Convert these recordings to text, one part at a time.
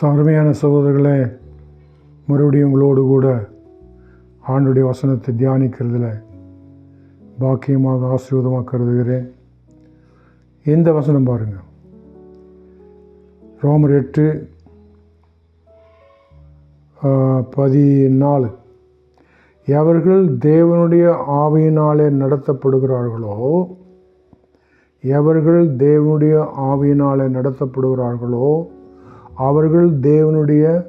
So அருமையான சகோதரர்களே மறுபடியும் உங்களோடு கூட ஆண்டுடைய வசனத்தை தியானிக்கிறதுல பாக்கியமாக ஆசீர்வாதமாக கருதுகிறேன். இந்த வசனம் பாருங்கள் ரோமர் எட்டு பதினாலு. எவர்கள் தேவனுடைய ஆவியினாலே நடத்தப்படுகிறார்களோ எவர்கள் தேவனுடைய ஆவியினாலே நடத்தப்படுகிறார்களோ அவர்கள் தேவனுடைய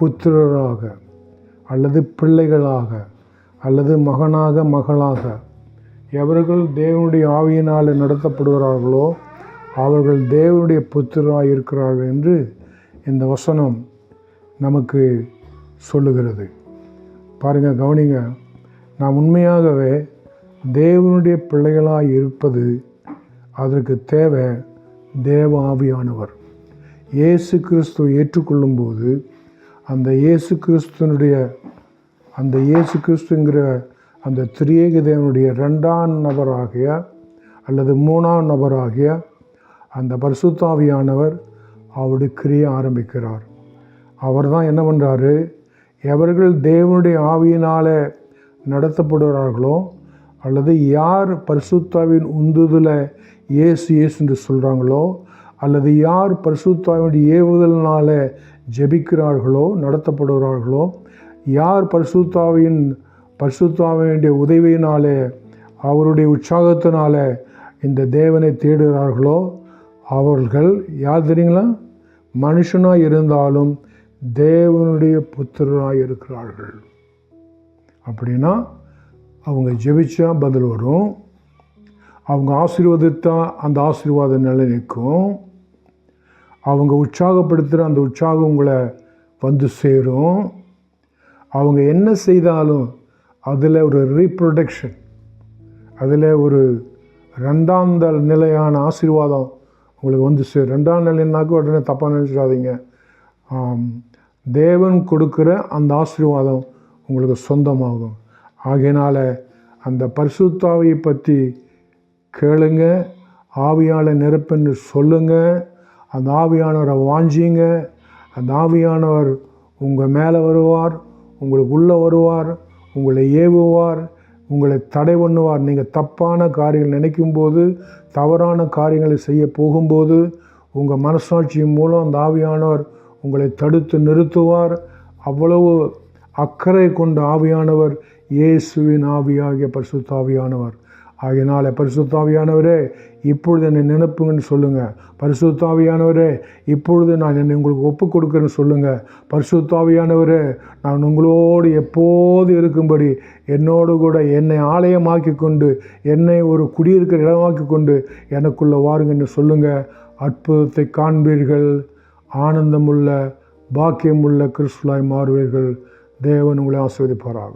புத்திரராக அல்லது பிள்ளைகளாக அல்லது மகனாக மகளாக எவர்கள் தேவனுடைய ஆவியினால் நடத்தப்படுகிறார்களோ அவர்கள் தேவனுடைய புத்திராக இருக்கிறார்கள் என்று இந்த வசனம் நமக்கு சொல்லுகிறது. பாருங்கள் கவனிங்க. நாம் உண்மையாகவே தேவனுடைய பிள்ளைகளாக இருப்பது அதற்கு தேவை தேவ ஆவியானவர். இயேசு கிறிஸ்துவை ஏற்றுக்கொள்ளும்போது அந்த இயேசு கிறிஸ்துவனுடைய அந்த இயேசு கிறிஸ்துங்கிற அந்த திரியேகதேவனுடைய ரெண்டாம் நபராகிய அல்லது மூணாம் நபராகிய அந்த பரிசுத்தாவியானவர் அவருடைய கிரியை ஆரம்பிக்கிறார். அவர் தான் என்ன பண்ணுறாரு எவர்கள் தேவனுடைய ஆவியினால் நடத்தப்படுகிறார்களோ அல்லது யார் பரிசுத்தாவின் உந்துதலை இயேசு இயேசு என்று சொல்கிறாங்களோ அல்லது யார் பரிசுத்தாவினுடைய ஏவுதலினால ஜெபிக்கிறார்களோ நடத்தப்படுகிறார்களோ யார் பரிசுத்தாவின் பரிசுத்தாவினுடைய உதவியினாலே அவருடைய உற்சாகத்தினால இந்த தேவனை தேடுகிறார்களோ அவர்கள் யார் தெரியுங்களா? மனுஷனாக இருந்தாலும் தேவனுடைய புத்திரராக இருக்கிறார்கள். அப்படின்னா அவங்க ஜெபிச்சா பதில் வரும். அவங்க ஆசீர்வதித்தா அந்த ஆசீர்வாதம் நிலை நிற்கும் அவங்க உற்சாகப்படுத்துகிற அந்த உற்சாகம் உங்களை வந்து சேரும். அவங்க என்ன செய்தாலும் அதில் ஒரு ரீப்ரொடக்ஷன் அதில் ஒரு ரெண்டாந்த நிலையான ஆசீர்வாதம் உங்களுக்கு வந்து சே ரெண்டாம் நிலைனாக்க உடனே தப்பாக நினச்சிடாதீங்க. தேவன் கொடுக்குற அந்த ஆசீர்வாதம் உங்களுக்கு சொந்தமாகும். ஆகையினால் அந்த பரிசுத்தாவியை பற்றி கேளுங்க ஆவியால் நிரப்புன்னு சொல்லுங்கள் அந்த ஆவியானவரை வாஞ்சிங்க அந்த ஆவியானவர் உங்கள் மேலே வருவார் உங்களுக்கு உள்ளே வருவார் உங்களை ஏவுவார் உங்களை தடை பண்ணுவார். நீங்கள் தப்பான காரியங்கள் நினைக்கும்போது தவறான காரியங்களை செய்ய போகும்போது உங்கள் மனசாட்சியின் மூலம் அந்த ஆவியானவர் உங்களை தடுத்து நிறுத்துவார். அவ்வளவு அக்கறை கொண்ட ஆவியானவர் இயேசுவின் ஆவியாகிய பரிசுத்த ஆவியானவர் பரிசுத்தாவியானவரே இப்பொழுது என்னை நினைப்புங்கன்னு சொல்லுங்கள் பரிசுத்தாவியானவரே இப்பொழுது நான் என்னை உங்களுக்கு ஒப்பு கொடுக்குறேன்னு சொல்லுங்கள் பரிசுத்தாவியானவரே நான் உங்களோடு எப்போது இருக்கும்படி என்னோடு கூட என்னை ஆலயமாக்கி கொண்டு என்னை ஒரு குடியிருக்கிற இடமாக்கி கொண்டு எனக்குள்ளே வாருங்கன்னு சொல்லுங்கள் அற்புதத்தை காண்பீர்கள். ஆனந்தமுள்ள பாக்கியமுள்ள கிறிஸ்துலாய் மாறுவீர்கள். தேவன் உங்களை ஆசீர்வதிப்பாராக.